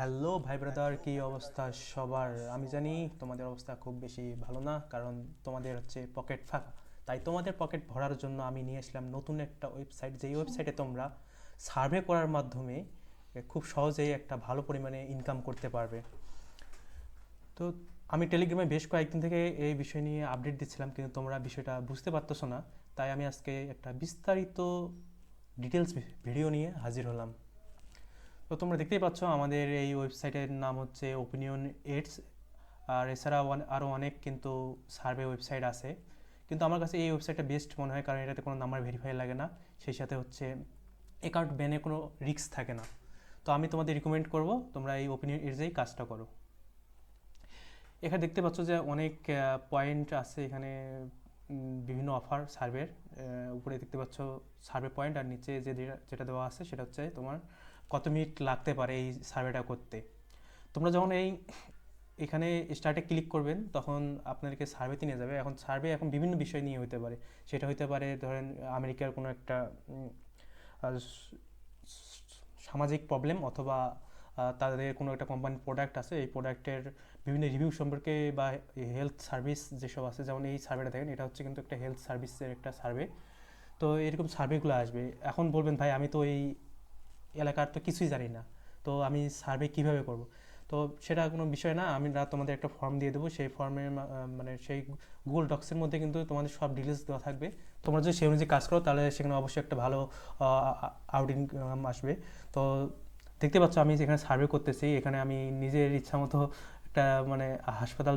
Hello ভাই brother কি অবস্থা সবার? আমি জানি তোমাদের অবস্থা খুব বেশি ভালো না, কারণ তোমাদের হচ্ছে পকেট ফাঁকা। তাই তোমাদের পকেট ভরার জন্য আমি নিয়ে আসলাম নতুন একটা ওয়েবসাইট যেই ওয়েবসাইটে তোমরা সার্ভে করার মাধ্যমে খুব সহজেই একটা ভালো পরিমাণে ইনকাম করতে পারবে। তো আমি টেলিগ্রামে বেশ কয়েকদিন থেকে এই বিষয় নিয়ে আপডেট দিচ্ছিলাম, কিন্তু তোমরা বিষয়টা বুঝতে পারতেছো না। তাই আমি আজকে একটা বিস্তারিত ডিটেলস ভিডিও নিয়ে হাজির হলাম। তো তোমরা দেখতেই পাচ্ছ আমাদের এই ওয়েবসাইটের নাম হচ্ছে ওপিনিয়ন এইডস আর এছাড়া আরও অনেক কিন্তু সার্ভে ওয়েবসাইট আছে। কিন্তু আমার কাছে এই ওয়েবসাইটটা বেস্ট মনে হয়, কারণ এটাতে কোনো নাম্বার ভেরিফাই লাগে না। সেই সাথে হচ্ছে অ্যাকাউন্ট ব্যানে কোনো রিস্ক থাকে না। তো আমি তোমাদের রিকমেন্ড করব, তোমরা এই ওপিনিয়ন এডসেই কাজটা করো। এখানে দেখতে পাচ্ছ যে অনেক পয়েন্ট আছে এখানে বিভিন্ন অফার সার্ভের উপরে দেখতে পাচ্ছ সার্ভে পয়েন্ট আর নিচে যে যেটা দেওয়া আছে সেটা হচ্ছে তোমার কত মিনিট লাগতে পারে এই সার্ভেটা করতে। তোমরা যখন এই এখানে স্টার্টে ক্লিক করবেন, তখন আপনাদেরকে সার্ভেতে নিয়ে যাবে। এখন সার্ভে এখন বিভিন্ন বিষয় নিয়ে হতে পারে। সেটা হতে পারে ধরেন আমেরিকার কোনো একটা সামাজিক প্রবলেম অথবা তাদের কোনো একটা কোম্পানির প্রোডাক্ট আছে। এই প্রোডাক্টের বিভিন্ন রিভিউ সম্পর্কে বা হেলথ সার্ভিস যেসব আছে, যেমন এই সার্ভেটা দেখেন, এটা হচ্ছে কিন্তু একটা হেলথ সার্ভিসের একটা সার্ভে তো এরকম সার্ভেগুলো আসবে। এখন বলবেন, ভাই, আমি তো এই এলাকার তো কিছুই জানি না। তো আমি সার্ভে কীভাবে করব? তো সেটা কোনো বিষয় না, আমি তোমাদের একটা ফর্ম দিয়ে দেবো। সেই ফর্মে মানে সেই গুগল ডক্সের মধ্যে কিন্তু তোমাদের সব ডিটেলস দেওয়া থাকবে। তোমরা যদি সেই অনুযায়ী কাজ করো, তাহলে সেখানে অবশ্যই একটা ভালো আউট আসবে। তো দেখতে পাচ্ছ আমি যেখানে সার্ভে করতেছি, এখানে আমি নিজের ইচ্ছা মতো একটা মানে হাসপাতাল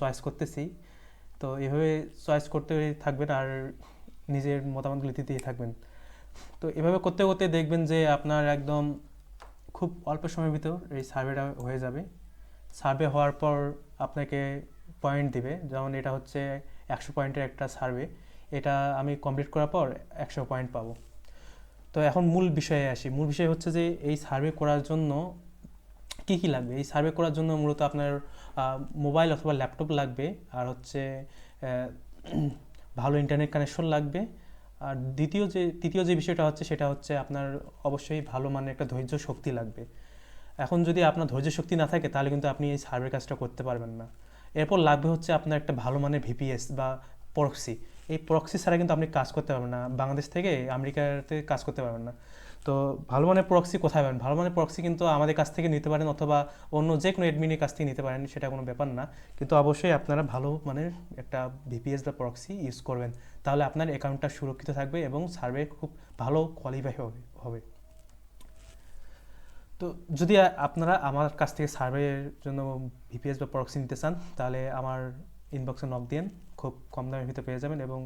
চয়েস করতেছি। তো এভাবে চয়েস করতে থাকবেন আর নিজের মতামতগুলি দিতেই থাকবেন। তো এভাবে করতে করতে দেখবেন যে আপনার একদম খুব অল্প সময়ের ভিতর এই সার্ভেটা হয়ে যাবে। সার্ভে হওয়ার পর আপনাকে পয়েন্ট দিবে। যেমন এটা হচ্ছে একশো পয়েন্টের একটা সার্ভে। এটা আমি কমপ্লিট করার পর একশো পয়েন্ট পাবো। তো এখন মূল বিষয়ে আসি। মূল বিষয় হচ্ছে যে এই সার্ভে করার জন্য কী কী লাগবে? এই সার্ভে করার জন্য মূলত আপনার মোবাইল অথবা ল্যাপটপ লাগবে। আর হচ্ছে ভালো ইন্টারনেট কানেকশন লাগবে। আর দ্বিতীয় যে, তৃতীয় যে বিষয়টা হচ্ছে সেটা হচ্ছে আপনার অবশ্যই ভালো মানের একটা ধৈর্য শক্তি লাগবে। এখন যদি আপনার ধৈর্য শক্তি না থাকে তাহলে কিন্তু আপনি এই সার্ভে কাজটা করতে পারবেন না। এরপর লাগবে হচ্ছে আপনার একটা ভালো মানের ভিপিএস বা প্রক্সি এই প্রক্সি ছাড়া কিন্তু আপনি কাজ করতে পারবেন না। বাংলাদেশ থেকে আমেরিকাতে কাজ করতে পারবেন না। তো ভালো মানের প্রক্সি কোথায় পাবেন? ভালো মানের প্রক্সি কিন্তু আমাদের কাছ থেকে নিতে পারেন অথবা অন্য যে কোনো অ্যাডমিনের কাছ থেকে নিতে পারেন, সেটা কোনো ব্যাপার না। কিন্তু অবশ্যই আপনারা ভালো মানের একটা ভিপিএস বা প্রক্সি ইউজ করবেন। তাহলে আপনার অ্যাকাউন্টটা সুরক্ষিত থাকবে এবং সার্ভে খুব ভালো কোয়ালিফাই হবে হবে। তো যদি আপনারা আমার কাছ থেকে সার্ভের জন্য ভিপিএস বা প্রক্সি নিতে চান, তাহলে আমার ইনবক্সে নক দিন খুব কম দামের ভিতরে পেয়ে যাবেন এবং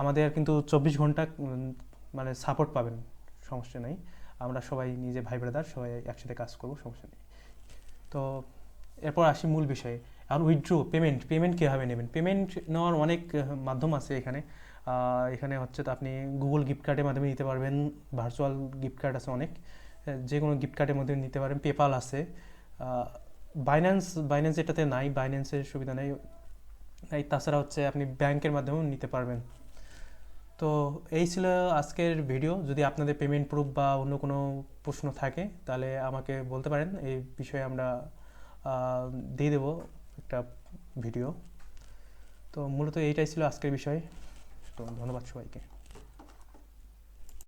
আমাদের কিন্তু চব্বিশ ঘণ্টা মানে সাপোর্ট পাবেন। সমস্যা নেই। আমরা সবাই নিজে ভাই ব্রাদার সবাই একসাথে কাজ করব, সমস্যা নেই। তো এরপর আসি মূল বিষয়ে। আর উইথড্রো পেমেন্ট পেমেন্ট কীভাবে নেবেন? পেমেন্ট নেওয়ার অনেক মাধ্যম আছে এখানে। এখানে হচ্ছে তো আপনি গুগল গিফট কার্ডের মাধ্যমে নিতে পারবেন ভার্চুয়াল গিফট কার্ড আছে অনেক। যে কোনো গিফট কার্ডের মধ্যে নিতে পারেন পেপাল আছে। বাইন্যান্স বাইন্যান্স এটাতে নাই বাইন্যান্সের সুবিধা নেই। তাছাড়া হচ্ছে আপনি ব্যাংকের মাধ্যমেও নিতে পারবেন। তো এই ছিল আজকের ভিডিও যদি আপনাদের পেমেন্ট প্রুফ বা অন্য কোনো প্রশ্ন থাকে, তাহলে আমাকে বলতে পারেন। এই বিষয়ে আমরা দিয়ে দেবো একটা ভিডিও তো মূলত এইটাই ছিল আজকের বিষয়। তো ধন্যবাদ সবাইকে।